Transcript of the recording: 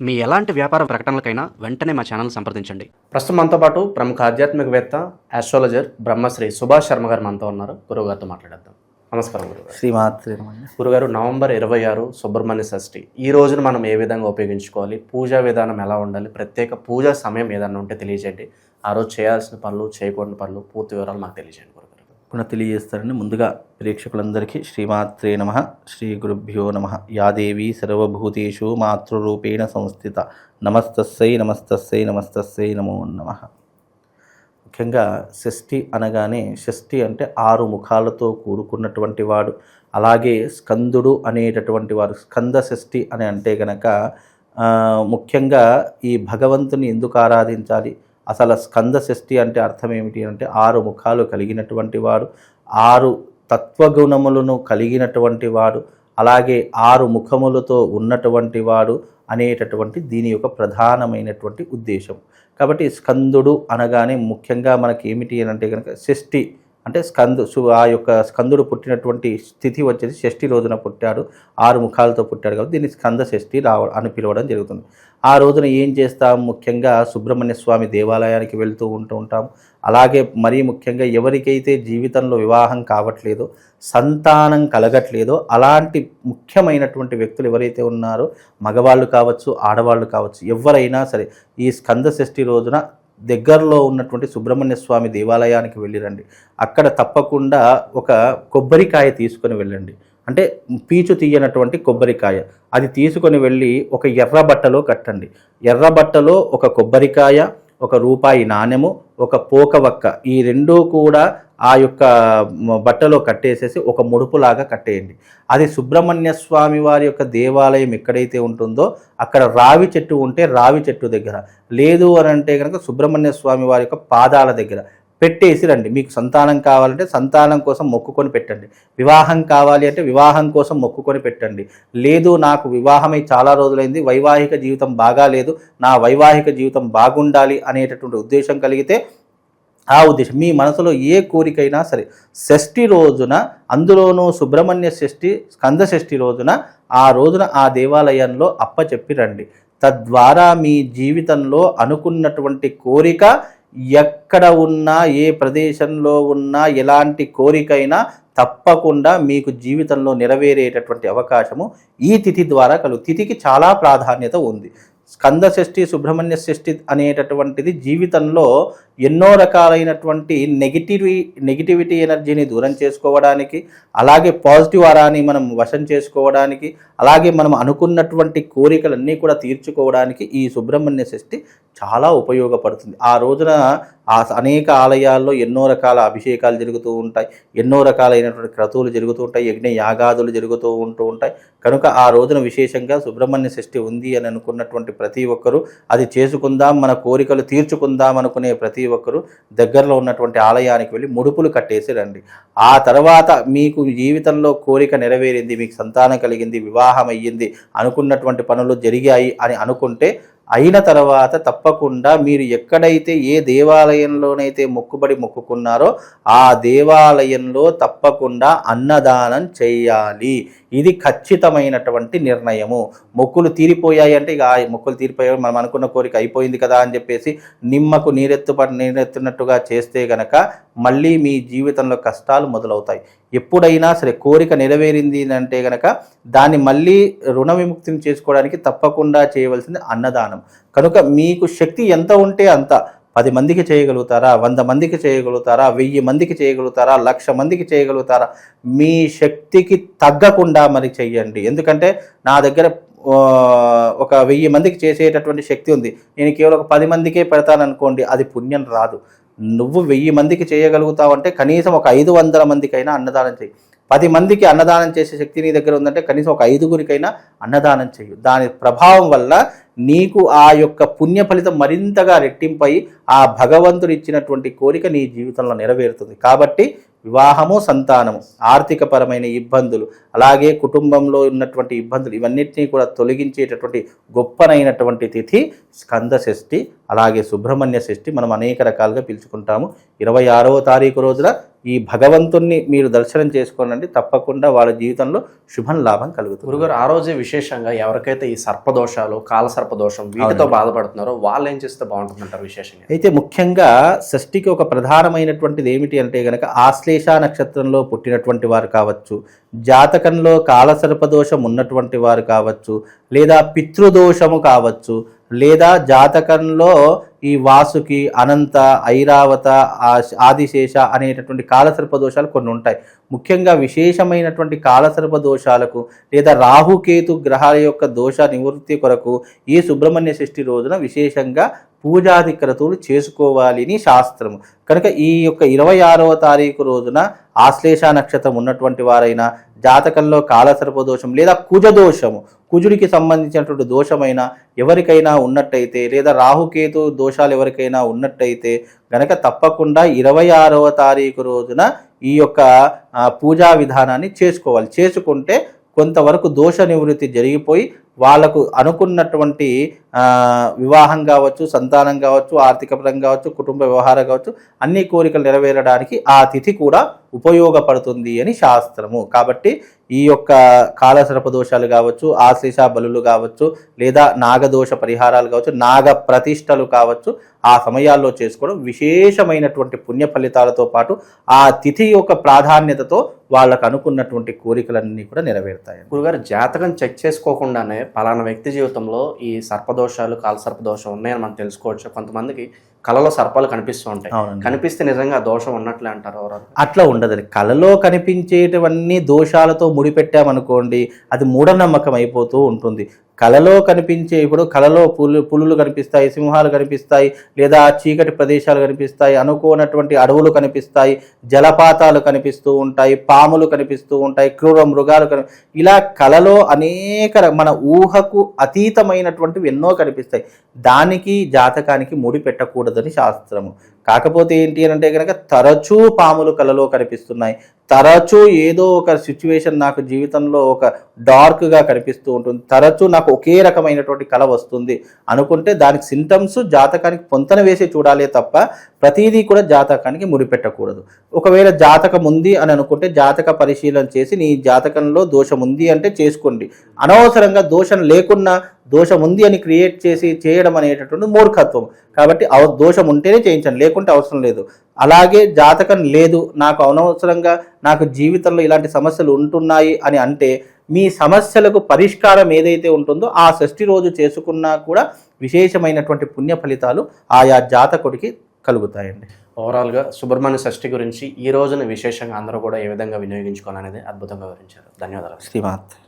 మీ ఎలాంటి వ్యాపార ప్రకటనలకైనా వెంటనే మా ఛానల్ సంప్రదించండి. ప్రస్తుతం మనతో పాటు ప్రముఖ ఆధ్యాత్మికవేత్త ఆస్ట్రాలజర్ బ్రహ్మశ్రీ సుభాష్ శర్మ గారు మనతో ఉన్నారు. గురువుగారితో మాట్లాడేద్దాం. నమస్కారం గురుగారు శ్రీమాత్రి. గురుగారు నవంబర్ ఇరవై ఆరు సుబ్రహ్మణ్య షష్ఠి. ఈ రోజున మనం ఏ విధంగా ఉపయోగించుకోవాలి? పూజా విధానం ఎలా ఉండాలి? ప్రత్యేక పూజా సమయం ఏదన్నా ఉంటే తెలియజేయండి. ఆ రోజు చేయాల్సిన పనులు చేయకూడని పనులు పూర్తి వివరాలు మాకు తెలియజేయండి. పునః తెలియజేస్తారని ముందుగా ప్రేక్షకులందరికీ శ్రీమాత్రే నమ శ్రీ గురుభ్యో నమ. యాదేవి సర్వభూతేషు మాతృరూపేణ సంస్థిత. నమస్తస్సై నమస్తస్సై నమస్తస్సై నమో నమ. ముఖ్యంగా షష్ఠి అనగానే షష్ఠి అంటే ఆరు ముఖాలతో కూడుకున్నటువంటి వాడు. అలాగే స్కందుడు అనేటటువంటి వాడు స్కంద షష్ఠి అని అంటే గనక ముఖ్యంగా ఈ భగవంతుని ఎందుకు ఆరాధించాలి? అసలు స్కంద షష్ఠి అంటే అర్థం ఏమిటి అంటే ఆరు ముఖాలు కలిగినటువంటి వాడు ఆరు తత్వగుణములను కలిగినటువంటి వాడు అలాగే ఆరు ముఖములతో ఉన్నటువంటి వాడు అనేటటువంటి దీని యొక్క ప్రధానమైనటువంటి ఉద్దేశం. కాబట్టి స్కందుడు అనగానే ముఖ్యంగా మనకి ఏమిటి అని అంటే కనుక షష్ఠి అంటే స్కందు ఆ యొక్క స్కందుడు పుట్టినటువంటి స్థితి వచ్చేసి షష్ఠి రోజున పుట్టాడు. ఆరు ముఖాలతో పుట్టాడు కాబట్టి దీన్ని స్కంద షష్ఠి రావ అని పిలవడం జరుగుతుంది. ఆ రోజున ఏం చేస్తాం? ముఖ్యంగా సుబ్రహ్మణ్య స్వామి దేవాలయానికి వెళ్తూ ఉంటూ ఉంటాం. అలాగే మరీ ముఖ్యంగా ఎవరికైతే జీవితంలో వివాహం కావట్లేదో సంతానం కలగట్లేదో అలాంటి ముఖ్యమైనటువంటి వ్యక్తులు ఎవరైతే ఉన్నారో మగవాళ్ళు కావచ్చు ఆడవాళ్ళు కావచ్చు ఎవరైనా సరే ఈ స్కంద షష్ఠి రోజున దగ్గరలో ఉన్నటువంటి సుబ్రహ్మణ్య స్వామి దేవాలయానికి వెళ్ళిరండి. అక్కడ తప్పకుండా ఒక కొబ్బరికాయ తీసుకొని వెళ్ళండి. అంటే పీచు తీయనటువంటి కొబ్బరికాయ. అది తీసుకొని వెళ్ళి ఒక ఎర్ర బట్టలో కట్టండి. ఎర్ర బట్టలో ఒక కొబ్బరికాయ ఒక రూపాయి నాణెము ఒక పోకవక్క. ఈ రెండూ కూడా ఆ యొక్క బట్టలో కట్టేసేసి ఒక ముడుపులాగా కట్టేయండి. అది సుబ్రహ్మణ్య స్వామి వారి యొక్క దేవాలయం ఎక్కడైతే ఉంటుందో అక్కడ రావి చెట్టు ఉంటే రావి చెట్టు దగ్గర. లేదు అని అంటే కనుక సుబ్రహ్మణ్య స్వామి వారి యొక్క పాదాల దగ్గర. పెట్టేసి రండి. మీకు సంతానం కావాలంటే సంతానం కోసం మొక్కుకొని పెట్టండి. వివాహం కావాలి అంటే వివాహం కోసం మొక్కుకొని పెట్టండి. లేదు నాకు వివాహమై చాలా రోజులైంది. వైవాహిక జీవితం బాగాలేదు. నా వైవాహిక జీవితం బాగుండాలి అనేటటువంటి ఉద్దేశం కలిగితే ఆ ఉద్దేశం. మీ మనసులో ఏ కోరికైనా సరే షష్ఠి రోజున అందులోనూ సుబ్రహ్మణ్య షష్ఠి స్కంద షష్ఠి రోజున ఆ రోజున ఆ దేవాలయంలో అప్పచెప్పి రండి. తద్వారా మీ జీవితంలో అనుకున్నటువంటి కోరిక ఎక్కడ ఉన్నా ఏ ప్రదేశంలో ఉన్నా ఎలాంటి కోరికైనా తప్పకుండా మీకు జీవితంలో నెరవేరేటటువంటి అవకాశము ఈ తిథి ద్వారా కలుగు తిథికి చాలా ప్రాధాన్యత ఉంది. స్కంద షష్ఠి సుబ్రహ్మణ్య షష్ఠి అనేటటువంటిది జీవితంలో ఎన్నో రకాలైనటువంటి నెగిటివి నెగిటివిటీ ఎనర్జీని దూరం చేసుకోవడానికి అలాగే పాజిటివ్ ఆరాని మనం వశం చేసుకోవడానికి అలాగే మనం అనుకున్నటువంటి కోరికలన్నీ కూడా తీర్చుకోవడానికి ఈ సుబ్రహ్మణ్య షష్ఠి చాలా ఉపయోగపడుతుంది. ఆ రోజున ఆ అనేక ఆలయాల్లో ఎన్నో రకాల అభిషేకాలు జరుగుతూ ఉంటాయి ఎన్నో రకాలైనటువంటి క్రతువులు జరుగుతూ ఉంటాయి యజ్ఞ యాగాదులు జరుగుతూ ఉంటూ ఉంటాయి. కనుక ఆ రోజున విశేషంగా సుబ్రహ్మణ్య షష్ఠి ఉంది అని అనుకున్నటువంటి ప్రతి ఒక్కరూ అది చేసుకుందాం మన కోరికలు తీర్చుకుందాం అనుకునే ప్రతి ఒక్కరు దగ్గరలో ఉన్నటువంటి ఆలయానికి వెళ్ళి ముడుపులు కట్టేసి రండి ఆ తర్వాత మీకు జీవితంలో కోరిక నెరవేరింది మీకు సంతానం కలిగింది వివాహం అయ్యింది అనుకున్నటువంటి పనులు జరిగాయి అని అనుకుంటే అయిన తర్వాత తప్పకుండా మీరు ఎక్కడైతే ఏ దేవాలయంలోనైతే మొక్కుబడి మొక్కుకున్నారో ఆ దేవాలయంలో తప్పకుండా అన్నదానం చేయాలి. ఇది ఖచ్చితమైనటువంటి నిర్ణయము. మొక్కులు తీరిపోయాయి అంటే ఇక మొక్కులు తీరిపోయాయి. మనం అనుకున్న కోరిక అయిపోయింది కదా అని చెప్పేసి నిమ్మకు నీరెత్తు నీరెత్తున్నట్టుగా చేస్తే గనక మళ్ళీ మీ జీవితంలో కష్టాలు మొదలవుతాయి. ఎప్పుడైనా సరే కోరిక నెరవేరింది అంటే గనక దాన్ని మళ్ళీ రుణ విముక్తిని చేసుకోవడానికి తప్పకుండా చేయవలసింది అన్నదానం. కనుక మీకు శక్తి ఎంత ఉంటే అంత పది మందికి చేయగలుగుతారా? వంద మందికి చేయగలుగుతారా? వెయ్యి మందికి చేయగలుగుతారా? లక్ష మందికి చేయగలుగుతారా? మీ శక్తికి తగ్గకుండా మరి చెయ్యండి. ఎందుకంటే నా దగ్గర ఒక వెయ్యి మందికి చేసేటటువంటి శక్తి ఉంది. నేను కేవలం ఒక పది మందికే పెడతాననుకోండి అది పుణ్యం రాదు. నువ్వు వెయ్యి మందికి చేయగలుగుతావంటే కనీసం ఒక ఐదు వందల మందికైనా అన్నదానం చేయి పది మందికి అన్నదానం చేసే శక్తి నీ దగ్గర ఉందంటే కనీసం ఒక ఐదుగురికైనా అన్నదానం చేయు దాని ప్రభావం వల్ల నీకు ఆ యొక్క పుణ్య ఫలితం మరింతగా రెట్టింపై ఆ భగవంతుడు ఇచ్చినటువంటి కోరిక నీ జీవితంలో నెరవేరుతుంది. కాబట్టి వివాహము సంతానము ఆర్థికపరమైన ఇబ్బందులు అలాగే కుటుంబంలో ఉన్నటువంటి ఇబ్బందులు ఇవన్నిటినీ కూడా తొలగించేటటువంటి గొప్పనైనటువంటి తిథి స్కంద షష్ఠి అలాగే సుబ్రహ్మణ్య షష్ఠి మనం అనేక రకాలుగా పిలుచుకుంటాము. ఇరవై ఆరవ తారీఖు రోజున ఈ భగవంతుణ్ణి మీరు దర్శనం చేసుకోనండి. తప్పకుండా వాళ్ళ జీవితంలో శుభం లాభం కలుగుతుంది. గురుగారు ఆ రోజే విశేషంగా ఎవరికైతే ఈ సర్పదోషాలు కాల సర్పదోషం వీటితో బాధపడుతున్నారో వాళ్ళు ఏం చేస్తే బాగుంటుందంటారు విశేషంగా? అయితే ముఖ్యంగా షష్ఠికి ఒక ప్రధానమైనటువంటిది ఏమిటి అంటే గనక ఆశ్లేష నక్షత్రంలో పుట్టినటువంటి వారు కావచ్చు జాతకంలో కాలసర్పదోషం ఉన్నటువంటి వారు కావచ్చు లేదా పితృదోషము కావచ్చు లేదా జాతకంలో ఈ వాసుకి అనంత ఐరావత ఆదిశేష అనేటటువంటి కాలసర్ప దోషాలు కొన్ని ఉంటాయి. ముఖ్యంగా విశేషమైనటువంటి కాలసర్ప దోషాలకు లేదా రాహుకేతు గ్రహాల యొక్క దోష నివృత్తి కొరకు ఈ సుబ్రహ్మణ్య షష్ఠి రోజున విశేషంగా పూజాది క్రతువులు చేసుకోవాలని శాస్త్రము. కనుక ఈ యొక్క ఇరవై ఆరవ తారీఖు రోజున ఆశ్లేష నక్షత్రం ఉన్నటువంటి వారైనా జాతకంలో కాలసర్ప దోషం లేదా కుజ దోషము కుజుడికి సంబంధించినటువంటి దోషమైన ఎవరికైనా ఉన్నట్టయితే లేదా రాహుకేతు దోషాలు ఎవరికైనా ఉన్నట్టయితే గనక తప్పకుండా ఇరవై ఆరవ తారీఖు రోజున ఈ యొక్క పూజా విధానాన్ని చేసుకోవాలి. చేసుకుంటే కొంతవరకు దోష నివృత్తి జరిగిపోయి వాళ్ళకు అనుకున్నటువంటి వివాహం కావచ్చు సంతానం కావచ్చు ఆర్థిక పరంగా కావచ్చు కుటుంబ వ్యవహారం కావచ్చు అన్ని కోరికలు నెరవేరడానికి ఆ తిథి కూడా ఉపయోగపడుతుంది అని శాస్త్రము. కాబట్టి ఈ యొక్క కాలసర్ప దోషాలు కావచ్చు ఆశ్లేష బలులు కావచ్చు లేదా నాగదోష పరిహారాలు కావచ్చు నాగ ప్రతిష్టలు కావచ్చు ఆ సమయాల్లో చేసుకోవడం విశేషమైనటువంటి పుణ్య ఫలితాలతో పాటు ఆ తిథి యొక్క ప్రాధాన్యతతో వాళ్ళకు అనుకున్నటువంటి కోరికలన్నీ కూడా నెరవేరుతాయి. గురుగారు జాతకం చెక్ చేసుకోకుండానే పలానా వ్యక్తి జీవితంలో ఈ సర్పదోషాలు కాలసర్పదోషం ఉన్నాయని మనం తెలుసుకోవచ్చు. కొంతమందికి కళలో సర్పాలు కనిపిస్తూ ఉంటాయి. కనిపిస్తే నిజంగా దోషం ఉన్నట్లే అంటారు ఎవరు? అట్లా ఉండదండి కళలో కనిపించేటివన్నీ దోషాలతో ముడిపెట్టామనుకోండి అది మూఢనమ్మకం అయిపోతూ ఉంటుంది. కళలో కనిపించే ఇప్పుడు కళలో పులు పులులు కనిపిస్తాయి సింహాలు కనిపిస్తాయి లేదా చీకటి ప్రదేశాలు కనిపిస్తాయి అనుకోనటువంటి అడవులు కనిపిస్తాయి జలపాతాలు కనిపిస్తూ ఉంటాయి పాములు కనిపిస్తూ ఉంటాయి క్రూర మృగాలు కని ఇలా కళలో అనేక మన ఊహకు అతీతమైనటువంటివి ఎన్నో కనిపిస్తాయి. దానికి జాతకానికి ముడి పెట్టకూడదని శాస్త్రము. కాకపోతే ఏంటి అని అంటే కనుక తరచూ పాములు కళలో కనిపిస్తున్నాయి. తరచూ ఏదో ఒక సిచ్యువేషన్ నాకు జీవితంలో ఒక డార్క్గా కనిపిస్తూ ఉంటుంది. తరచూ నాకు ఒకే రకమైనటువంటి కళ వస్తుంది. అనుకుంటే దానికి సింటమ్స్ జాతకానికి పొంతన వేసి చూడాలే తప్ప ప్రతిదీ కూడా జాతకానికి ముడిపెట్టకూడదు. ఒకవేళ జాతకం ఉంది అని అనుకుంటే జాతక పరిశీలన చేసి నీ జాతకంలో దోషం ఉంది అంటే చేసుకోండి. అనవసరంగా దోషం లేకున్నా దోషం ఉంది అని క్రియేట్ చేసి చేయడం అనేటటువంటి మూర్ఖత్వం. కాబట్టి అవ దోషం ఉంటేనే చేయించండి. లేకుంటే అవసరం లేదు. అలాగే జాతకం లేదు. నాకు అనవసరంగా నాకు జీవితంలో ఇలాంటి సమస్యలు ఉంటున్నాయి అని అంటే మీ సమస్యలకు పరిష్కారం ఏదైతే ఉంటుందో ఆ షష్ఠి రోజు చేసుకున్నా కూడా విశేషమైనటువంటి పుణ్య ఫలితాలు ఆయా జాతకుడికి కలుగుతాయండి. ఓవరాల్గా సుబ్రహ్మణ్య షష్ఠి గురించి ఈ రోజున విశేషంగా అందరూ కూడా ఏ విధంగా వినియోగించుకోవాలనేది అద్భుతంగా వివరించారు. ధన్యవాదాలు. శ్రీమాత్.